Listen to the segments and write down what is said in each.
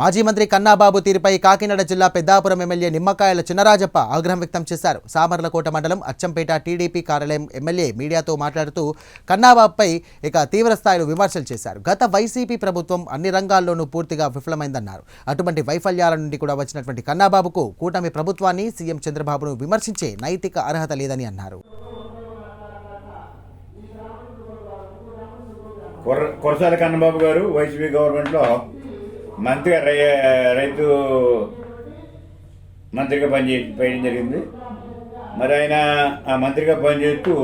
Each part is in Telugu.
మాజీ మంత్రి కన్నాబాబు తీరుపై కాకినాడ జిల్లా పెద్దాపురం ఎమ్మెల్యే నిమ్మకాయల చిన్నరాజప్ప ఆగ్రహం వ్యక్తం చేశారు. సామర్లకోట మండలం అచ్చంపేట టీడీపీ కార్యాలయం ఎమ్మెల్యే మీడియాతో మాట్లాడుతూ కన్నాబాబుపై ఇక తీవ్ర స్థాయిలో విమర్శలు చేశారు. గత వైసీపీ ప్రభుత్వం అన్ని రంగాల్లోనూ పూర్తిగా విఫలమైందన్నారు. అటువంటి వైఫల్యాల నుండి కూడా వచ్చినటువంటి కన్నాబాబుకు కూటమి ప్రభుత్వాన్ని సీఎం చంద్రబాబును విమర్శించే నైతిక అర్హత లేదని అన్నారు. కొరసాల కన్నబాబు గారు వైసీపీ గవర్నమెంట్లో మంత్రిగా రై రైతు మంత్రిగా పనిచే చేయడం జరిగింది. మరి ఆయన ఆ మంత్రిగా పనిచేస్తూ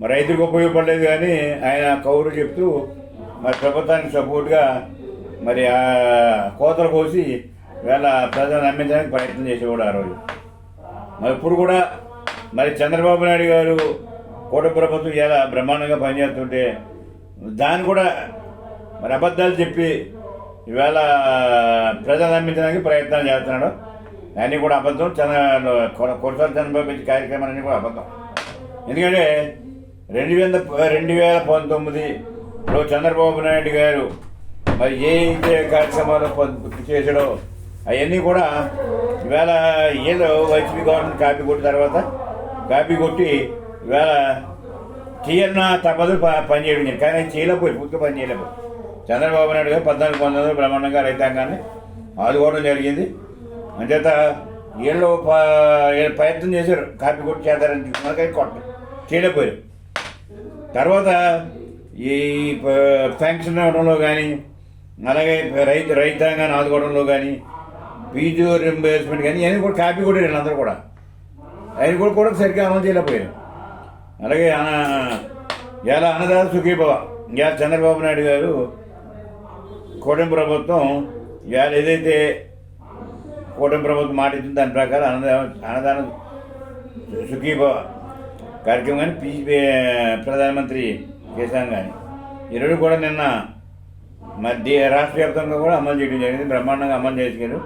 మరి రైతులకు ఉపయోగపడలేదు కానీ ఆయన కౌరు చెప్తూ మరి ప్రభుత్వానికి సపోర్ట్గా మరి ఆ కోతలు కోసి వేళ ప్రజలు నమ్మించడానికి ప్రయత్నం చేసేవాడు ఆ రోజు. మరి ఇప్పుడు కూడా మరి చంద్రబాబు నాయుడు గారు కోట ప్రభుత్వం ఎలా బ్రహ్మాండంగా పనిచేస్తుంటే దాన్ని కూడా మరి అబద్ధాలు చెప్పి ఇవాళ ప్రజలు నమ్మించడానికి ప్రయత్నాలు చేస్తున్నాడు. అన్నీ కూడా అబద్ధం. చంద్ర కొరసాల చంద్రబాబు ఇచ్చే కార్యక్రమాలన్నీ కూడా అబద్ధం. ఎందుకంటే రెండు వేల రెండు వేల పంతొమ్మిదిలో చంద్రబాబు నాయుడు గారు మరి ఏ ఏ కార్యక్రమాలు పొందు- చేసాడో అవన్నీ కూడా ఇవాళ ఏదో వైసీపీ గవర్నమెంట్ కాపీ కొట్టిన తర్వాత కాపీ కొట్టి ఇవాళ చేయన్న తప్పదు ప- పని చేయడం కానీ చేయలేకపోయి పూర్తిగా పని చేయలేకపోయి చంద్రబాబు నాయుడు గారు పద్నాలుగు పంతొమ్మిది బ్రహ్మాండంగా రైతాంగాన్ని ఆదుకోవడం జరిగింది. అంచేత వీళ్ళు ప- వీళ్ళు ప్రయత్నం చేశారు. కాపీ కొట్టి చేద్దారని చూసుకున్నారు కొట్ట చేయలేకపోయారు తర్వాత ఈ ఫ్యాంక్షన్ అవడంలో కానీ అలాగే రైతు రైతాంగాన్ని ఆదుకోవడంలో కానీ ఫీజు రింబర్స్మెంట్ కానీ ఇవన్నీ కూడా కాపీ కొట్టారు వీళ్ళందరూ కూడా. ఆయన కూడా కూడా సరిగ్గా అమలు చేయలేకపోయారు. అలాగే ఎలా అన్నదాత సుఖీభవ. ఇలా చంద్రబాబు నాయుడు గారు కూటమి ప్రభుత్వం ఇవాళ ఏదైతే కూటమి ప్రభుత్వం మాట ఇచ్చింది దాని ప్రకారం అన్నదానం అన్నదానం సుఖీభవ కార్యక్రమం కానీ పీ ప్రధానమంత్రి చేశాం కానీ. ఈ రెండు కూడా నిన్న మధ్య రాష్ట్ర వ్యాప్తంగా కూడా అమలు చేయడం జరిగింది. బ్రహ్మాండంగా అమలు చేశారు.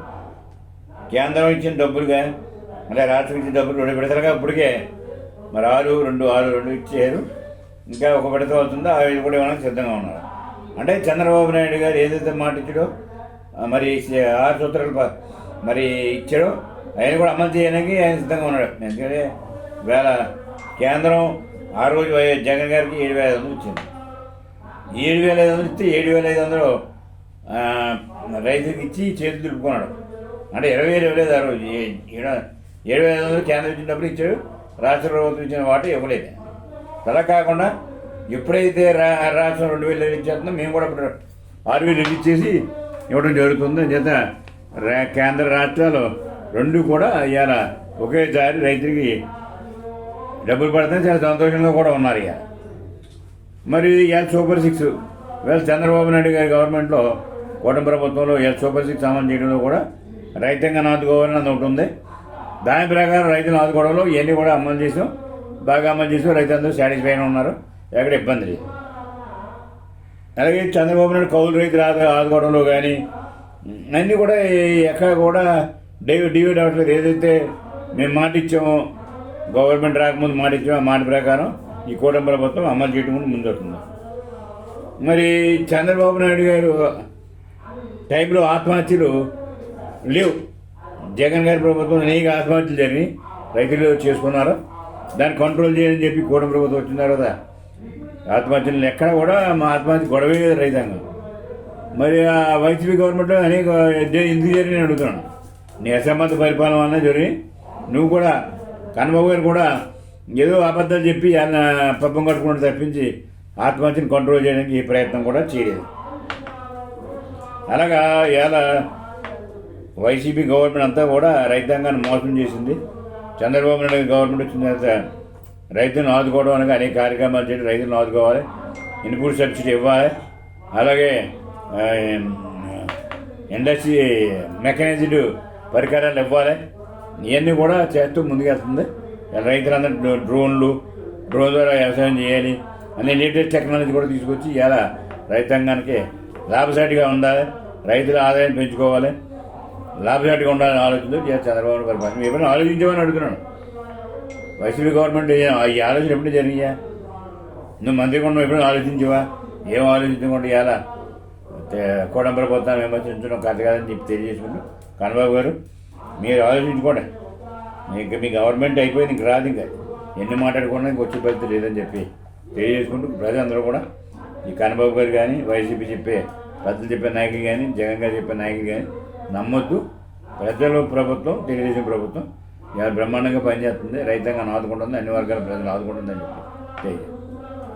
కేంద్రం ఇచ్చిన డబ్బులు కానీ అంటే రాష్ట్రం ఇచ్చిన డబ్బులు రెండు విడతలుగా ఇప్పటికే మరి ఆరు రెండు ఆరు రెండు ఇచ్చారు. ఇంకా ఒక విడత అవుతుందో? ఆ కూడా ఇవ్వడానికి సిద్ధంగా ఉన్నారు? అంటే చంద్రబాబు నాయుడు గారు ఏదైతే మాట ఇచ్చాడో మరి ఆరు సూత్రాలు మరి ఇచ్చాడో ఆయన కూడా అమలు చేయడానికి ఆయన సిద్ధంగా ఉన్నాడు. ఎందుకంటే వేళ కేంద్రం ఆ రోజు జగన్ గారికి ఏడు వేల ఐదు వందలు ఇచ్చింది. ఏడు వేల ఐదు వందలు ఇస్తే ఏడు వేల ఐదు వందలు రైతుకి ఇచ్చి చేతులు దులుపుకున్నాడు అంటే ఇరవై వేలు ఇవ్వలేదు ఆ రోజు. ఏ- ఏడు ఏడు వేల ఐదు వందలు కేంద్రం ఇచ్చినప్పుడు ఇచ్చాడు రాష్ట్ర ప్రభుత్వం ఇచ్చిన వాటి ఇవ్వలేదు. అలా కాకుండా ఎప్పుడైతే రా రాష్ట్రం రెండు వేలు ఇచ్చేస్తుందో మేము కూడా ఇప్పుడు ఆరు వేలు ఇచ్చేసి ఇవ్వడం జరుగుతుంది. చేత రా కేంద్ర రాష్ట్రాలు రెండు కూడా ఇవాళ ఒకేసారి రైతులకి డబ్బులు పడితే చాలా సంతోషంగా కూడా ఉన్నారు ఇక మరి ఇవాళ సూపర్ సిక్స్ ఇవాళ చంద్రబాబు నాయుడు గారి గవర్నమెంట్లో కూటమి ప్రభుత్వంలో ఇవాళ సూపర్ సిక్స్ అమలు చేయడంలో కూడా రైతాంగాన్ని ఆదుకోవాలని అది ఒకటి ఉంది. దాని ప్రకారం రైతులను ఆదుకోవడంలో ఇవన్నీ కూడా అమలు చేసాం. బాగా అమలు చేసాం. రైతులందరూ సాటిస్ఫై ఉన్నారు. ఎక్కడ ఇబ్బంది లేదు. అలాగే చంద్రబాబు నాయుడు కౌలు రైతులు ఆదు ఆదుకోవడంలో కానీ అన్నీ కూడా ఎక్కడ కూడా డేవిడ్ డివిడ్ అవ్వట్లేదు ఏదైతే మేము మాట ఇచ్చామో గవర్నమెంట్ రాకముందు మాట ఇచ్చామో ఆ మాట ప్రకారం ఈ కూటమి ప్రభుత్వం అమలు చేయడం కూడా ముందుంటుంది మరి చంద్రబాబు నాయుడు గారు టైంలో ఆత్మహత్యలు లేవు. జగన్ గారి ప్రభుత్వం అనేక ఆత్మహత్యలు జరిగి రైతులు చేసుకున్నారు. దాన్ని కంట్రోల్ చేయాలని చెప్పి కూటమి ప్రభుత్వం వచ్చిన తర్వాత ఆత్మహత్యలు ఎక్కడ కూడా మా ఆత్మహత్య గొడవే రైతాంగం. మరి ఆ వైసీపీ గవర్నమెంట్ అనేక ఎందుకు జరిగి నేను అడుగుతున్నాను. నీ అసమ్మత పరిపాలన వల్ల జరిగి నువ్వు కూడా కన్నబాబు గారు కూడా ఏదో అబద్ధాలు చెప్పి ఆయన పబ్బం కట్టుకుంటూ తప్పించి ఆత్మహత్యను కంట్రోల్ చేయడానికి ఈ ప్రయత్నం కూడా చేయలేదు. అలాగా ఇలా వైసీపీ గవర్నమెంట్ అంతా కూడా రైతాంగాన్ని మోసం చేసింది. చంద్రబాబు నాయుడు గవర్నమెంట్ వచ్చిన తర్వాత రైతులను ఆదుకోవడం అనగా అనేక కార్యక్రమాలు చేసి రైతులను ఆదుకోవాలి ఇన్పుట్ సబ్సిడీ ఇవ్వాలి. అలాగే ఇండస్ట్రీ మెకానిజ్డ్ పరికరాలు ఇవ్వాలి. ఇవన్నీ కూడా చేస్తూ ముందుకెళ్తుంది. రైతులందరూ డ్రో- డ్రోన్లు డ్రోన్ ద్వారా వ్యవసాయం చేయాలి. అనే లేటెస్ట్ టెక్నాలజీ కూడా తీసుకొచ్చి ఇలా రైతాంగానికి లాభసాటిగా ఉండాలి. రైతుల ఆదాయం పెంచుకోవాలి. లాభసాటిగా ఉండాలని ఆలోచనతో చంద్రబాబు నాయుడు పరిపాలన. ఎప్పుడైనా అడుగుతున్నాను. వైసీపీ గవర్నమెంట్ ఈ ఆలోచన ఎప్పుడు జరిగాయా నువ్వు మంత్రి కొండ ఎప్పుడు ఆలోచించవా? ఏం ఆలోచించకుండా ఇలా కోడంబర పోతాను విమర్శించడం కథ కాదని చెప్పి తెలియజేసుకుంటూ కన్నబాబు గారు మీరు ఆలోచించుకోండి. మీకు మీ గవర్నమెంట్ అయిపోయింది ఇంక రాదు ఇంకా. ఎన్ని మాట్లాడుకున్నా ఇంక వచ్చే పరిస్థితి లేదని చెప్పి తెలియజేసుకుంటూ ప్రజలందరూ కూడా ఈ కన్నబాబు గారు కానీ వైసీపీ చెప్పే పెద్దలు చెప్పే నాయకులు కానీ జగన్ గారు చెప్పే నాయకులు కానీ నమ్మొద్దు. ప్రజలు ప్రభుత్వం తెలుగుదేశం ప్రభుత్వం ఇవాళ బ్రహ్మాండంగా పనిచేస్తుంది రైతాంగాన్ని ఆదుకుంటుంది అన్ని వర్గాల ప్రజలు ఆదుకుంటుందని చెప్పి. తెలియజేస్తాను